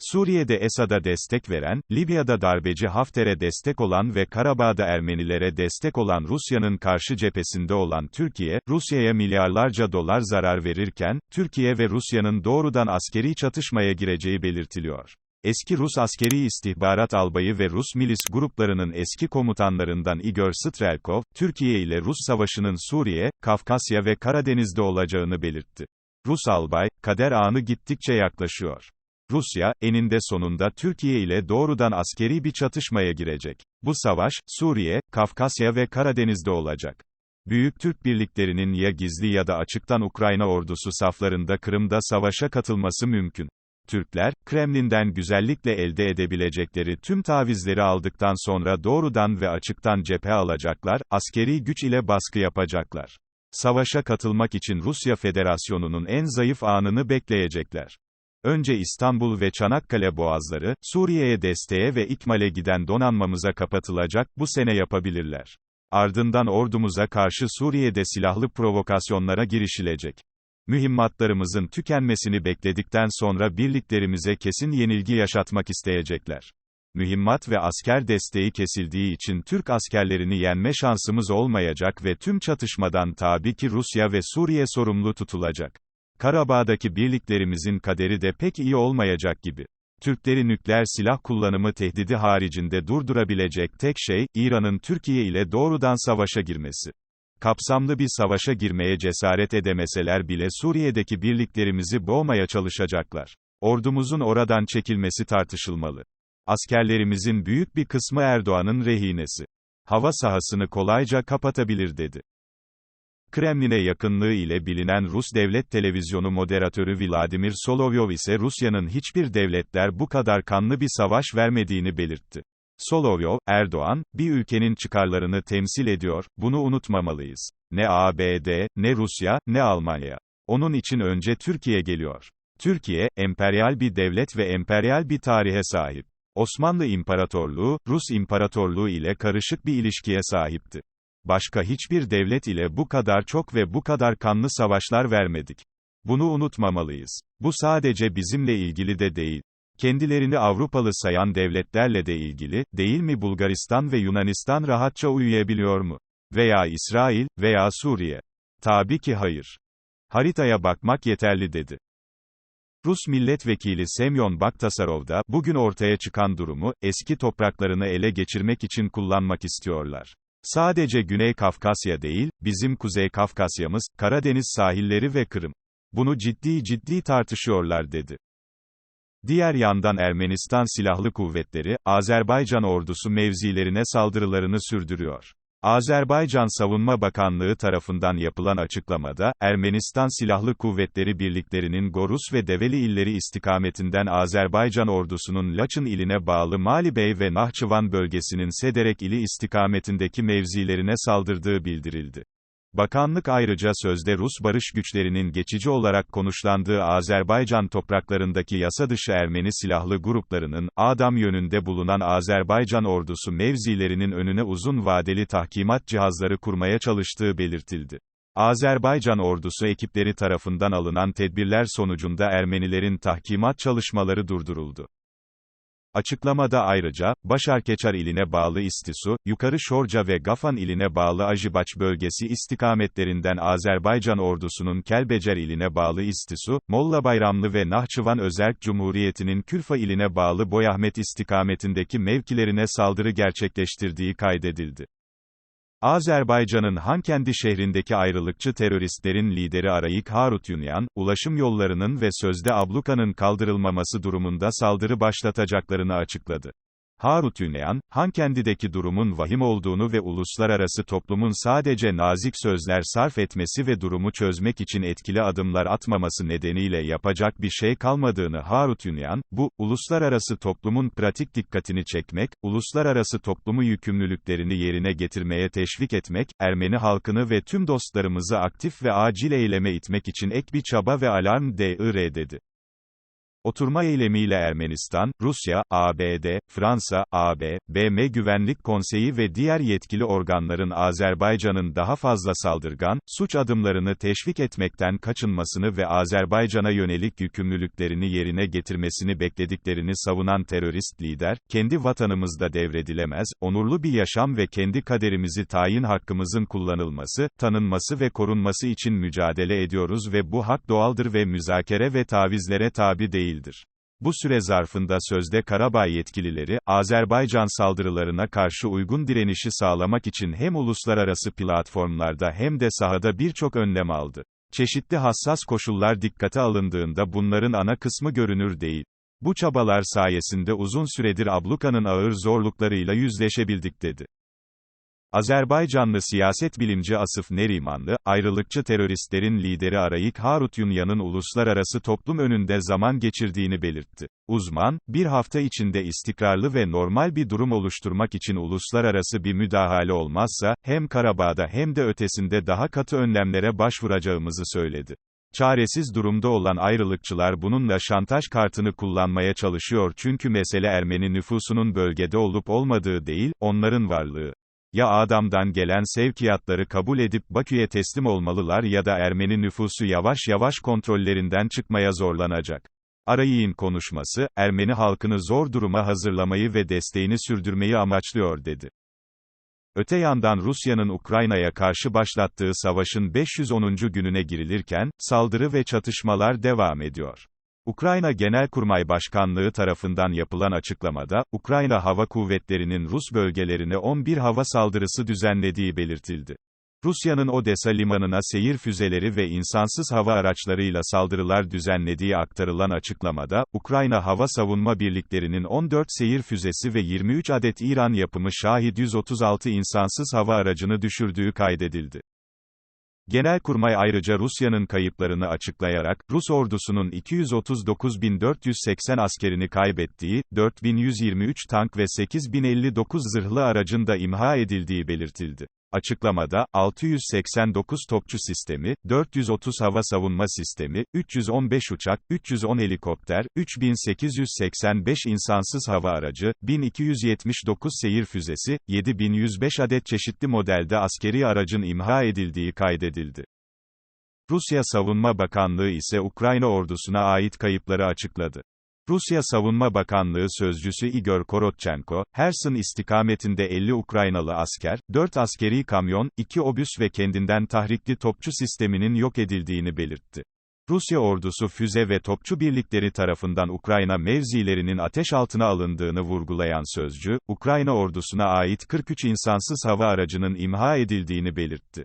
Suriye'de Esad'a destek veren, Libya'da darbeci Hafter'e destek olan ve Karabağ'da Ermenilere destek olan Rusya'nın karşı cephesinde olan Türkiye, Rusya'ya milyarlarca dolar zarar verirken, Türkiye ve Rusya'nın doğrudan askeri çatışmaya gireceği belirtiliyor. Eski Rus askeri istihbarat albayı ve Rus milis gruplarının eski komutanlarından Igor Strelkov, Türkiye ile Rus savaşının Suriye, Kafkasya ve Karadeniz'de olacağını belirtti. Rus albay, kader anı gittikçe yaklaşıyor. Rusya, eninde sonunda Türkiye ile doğrudan askeri bir çatışmaya girecek. Bu savaş, Suriye, Kafkasya ve Karadeniz'de olacak. Büyük Türk birliklerinin ya gizli ya da açıktan Ukrayna ordusu saflarında Kırım'da savaşa katılması mümkün. Türkler, Kremlin'den güzellikle elde edebilecekleri tüm tavizleri aldıktan sonra doğrudan ve açıktan cephe alacaklar, askeri güç ile baskı yapacaklar. Savaşa katılmak için Rusya Federasyonu'nun en zayıf anını bekleyecekler. Önce İstanbul ve Çanakkale boğazları, Suriye'ye desteğe ve ikmale giden donanmamıza kapatılacak, bu sene yapabilirler. Ardından ordumuza karşı Suriye'de silahlı provokasyonlara girişilecek. Mühimmatlarımızın tükenmesini bekledikten sonra birliklerimize kesin yenilgi yaşatmak isteyecekler. Mühimmat ve asker desteği kesildiği için Türk askerlerini yenme şansımız olmayacak ve tüm çatışmadan tabi ki Rusya ve Suriye sorumlu tutulacak. Karabağ'daki birliklerimizin kaderi de pek iyi olmayacak gibi. Türkleri nükleer silah kullanımı tehdidi haricinde durdurabilecek tek şey, İran'ın Türkiye ile doğrudan savaşa girmesi. Kapsamlı bir savaşa girmeye cesaret edemeseler bile Suriye'deki birliklerimizi boğmaya çalışacaklar. Ordumuzun oradan çekilmesi tartışılmalı. Askerlerimizin büyük bir kısmı Erdoğan'ın rehinesi. Hava sahasını kolayca kapatabilir dedi. Kremlin'e yakınlığı ile bilinen Rus devlet televizyonu moderatörü Vladimir Solovyov ise Rusya'nın hiçbir devletler bu kadar kanlı bir savaş vermediğini belirtti. Solovyov, Erdoğan, bir ülkenin çıkarlarını temsil ediyor, bunu unutmamalıyız. Ne ABD, ne Rusya, ne Almanya. Onun için önce Türkiye geliyor. Türkiye, emperyal bir devlet ve emperyal bir tarihe sahip. Osmanlı İmparatorluğu, Rus İmparatorluğu ile karışık bir ilişkiye sahipti. Başka hiçbir devlet ile bu kadar çok ve bu kadar kanlı savaşlar vermedik. Bunu unutmamalıyız. Bu sadece bizimle ilgili de değil. Kendilerini Avrupalı sayan devletlerle de ilgili, değil mi Bulgaristan ve Yunanistan rahatça uyuyabiliyor mu? Veya İsrail, veya Suriye? Tabii ki hayır. Haritaya bakmak yeterli dedi. Rus milletvekili Semyon Baktasarov da, bugün ortaya çıkan durumu, eski topraklarını ele geçirmek için kullanmak istiyorlar. Sadece Güney Kafkasya değil, bizim Kuzey Kafkasya'mız, Karadeniz sahilleri ve Kırım. Bunu ciddi ciddi tartışıyorlar dedi. Diğer yandan Ermenistan Silahlı Kuvvetleri, Azerbaycan ordusu mevzilerine saldırılarını sürdürüyor. Azerbaycan Savunma Bakanlığı tarafından yapılan açıklamada, Ermenistan Silahlı Kuvvetleri birliklerinin Gorus ve Develi illeri istikametinden Azerbaycan ordusunun Laçın iline bağlı Malibey ve Nahçıvan bölgesinin Sederek ili istikametindeki mevzilerine saldırdığı bildirildi. Bakanlık ayrıca sözde Rus barış güçlerinin geçici olarak konuşlandığı Azerbaycan topraklarındaki yasadışı Ermeni silahlı gruplarının, Adam yönünde bulunan Azerbaycan ordusu mevzilerinin önüne uzun vadeli tahkimat cihazları kurmaya çalıştığı belirtildi. Azerbaycan ordusu ekipleri tarafından alınan tedbirler sonucunda Ermenilerin tahkimat çalışmaları durduruldu. Açıklamada ayrıca, Başarkeçar iline bağlı İstisu, Yukarı Şorca ve Gafan iline bağlı Ajibaç bölgesi istikametlerinden Azerbaycan ordusunun Kelbecer iline bağlı İstisu, Molla Bayramlı ve Nahçıvan Özerk Cumhuriyeti'nin Külfa iline bağlı Boyahmet istikametindeki mevkilerine saldırı gerçekleştirdiği kaydedildi. Azerbaycan'ın Hankendi şehrindeki ayrılıkçı teröristlerin lideri Arayik Harut Yunyan, ulaşım yollarının ve sözde ablukanın kaldırılmaması durumunda saldırı başlatacaklarını açıkladı. Harut Ünleyan, Hankendi'deki durumun vahim olduğunu ve uluslararası toplumun sadece nazik sözler sarf etmesi ve durumu çözmek için etkili adımlar atmaması nedeniyle yapacak bir şey kalmadığını Harut Ünleyan, bu, uluslararası toplumun pratik dikkatini çekmek, uluslararası toplumu yükümlülüklerini yerine getirmeye teşvik etmek, Ermeni halkını ve tüm dostlarımızı aktif ve acil eyleme itmek için ek bir çaba ve alarm dir dedi. Oturma eylemiyle Ermenistan, Rusya, ABD, Fransa, AB, BM Güvenlik Konseyi ve diğer yetkili organların Azerbaycan'ın daha fazla saldırgan, suç adımlarını teşvik etmekten kaçınmasını ve Azerbaycan'a yönelik yükümlülüklerini yerine getirmesini beklediklerini savunan terörist lider, kendi vatanımızda devredilemez, onurlu bir yaşam ve kendi kaderimizi tayin hakkımızın kullanılması, tanınması ve korunması için mücadele ediyoruz ve bu hak doğaldır ve müzakere ve tavizlere tabi değildir. Bu süre zarfında sözde Karabağ yetkilileri, Azerbaycan saldırılarına karşı uygun direnişi sağlamak için hem uluslararası platformlarda hem de sahada birçok önlem aldı. Çeşitli hassas koşullar dikkate alındığında bunların ana kısmı görünür değil. Bu çabalar sayesinde uzun süredir ablukanın ağır zorluklarıyla yüzleşebildik dedi. Azerbaycanlı siyaset bilimci Asıf Nerimanlı, ayrılıkçı teröristlerin lideri Arayik Harutyunyan'ın uluslararası toplum önünde zaman geçirdiğini belirtti. Uzman, bir hafta içinde istikrarlı ve normal bir durum oluşturmak için uluslararası bir müdahale olmazsa, hem Karabağ'da hem de ötesinde daha katı önlemlere başvuracağımızı söyledi. Çaresiz durumda olan ayrılıkçılar bununla şantaj kartını kullanmaya çalışıyor çünkü mesele Ermeni nüfusunun bölgede olup olmadığı değil, onların varlığı. Ya Adam'dan gelen sevkiyatları kabul edip Bakü'ye teslim olmalılar ya da Ermeni nüfusu yavaş yavaş kontrollerinden çıkmaya zorlanacak. Arayik'in konuşması, Ermeni halkını zor duruma hazırlamayı ve desteğini sürdürmeyi amaçlıyor dedi. Öte yandan Rusya'nın Ukrayna'ya karşı başlattığı savaşın 510. gününe girilirken, saldırı ve çatışmalar devam ediyor. Ukrayna Genelkurmay Başkanlığı tarafından yapılan açıklamada, Ukrayna Hava Kuvvetleri'nin Rus bölgelerine 11 hava saldırısı düzenlediği belirtildi. Rusya'nın Odessa limanına seyir füzeleri ve insansız hava araçlarıyla saldırılar düzenlediği aktarılan açıklamada, Ukrayna Hava Savunma Birliklerinin 14 seyir füzesi ve 23 adet İran yapımı Şahid 136 insansız hava aracını düşürdüğü kaydedildi. Genelkurmay ayrıca Rusya'nın kayıplarını açıklayarak, Rus ordusunun 239.480 askerini kaybettiği, 4.123 tank ve 8.059 zırhlı aracın da imha edildiği belirtildi. Açıklamada, 689 topçu sistemi, 430 hava savunma sistemi, 315 uçak, 310 helikopter, 3885 insansız hava aracı, 1279 seyir füzesi, 7105 adet çeşitli modelde askeri aracın imha edildiği kaydedildi. Rusya Savunma Bakanlığı ise Ukrayna ordusuna ait kayıpları açıkladı. Rusya Savunma Bakanlığı Sözcüsü Igor Korotchenko, Herson istikametinde 50 Ukraynalı asker, 4 askeri kamyon, 2 obüs ve kendinden tahrikli topçu sisteminin yok edildiğini belirtti. Rusya ordusu füze ve topçu birlikleri tarafından Ukrayna mevzilerinin ateş altına alındığını vurgulayan sözcü, Ukrayna ordusuna ait 43 insansız hava aracının imha edildiğini belirtti.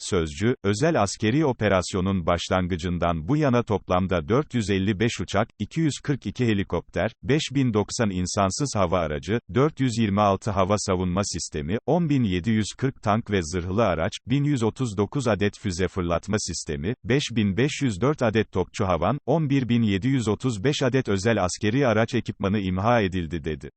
Sözcü, özel askeri operasyonun başlangıcından bu yana toplamda 455 uçak, 242 helikopter, 5090 insansız hava aracı, 426 hava savunma sistemi, 10740 tank ve zırhlı araç, 1139 adet füze fırlatma sistemi, 5504 adet topçu havan, 11735 adet özel askeri araç ekipmanı imha edildi dedi.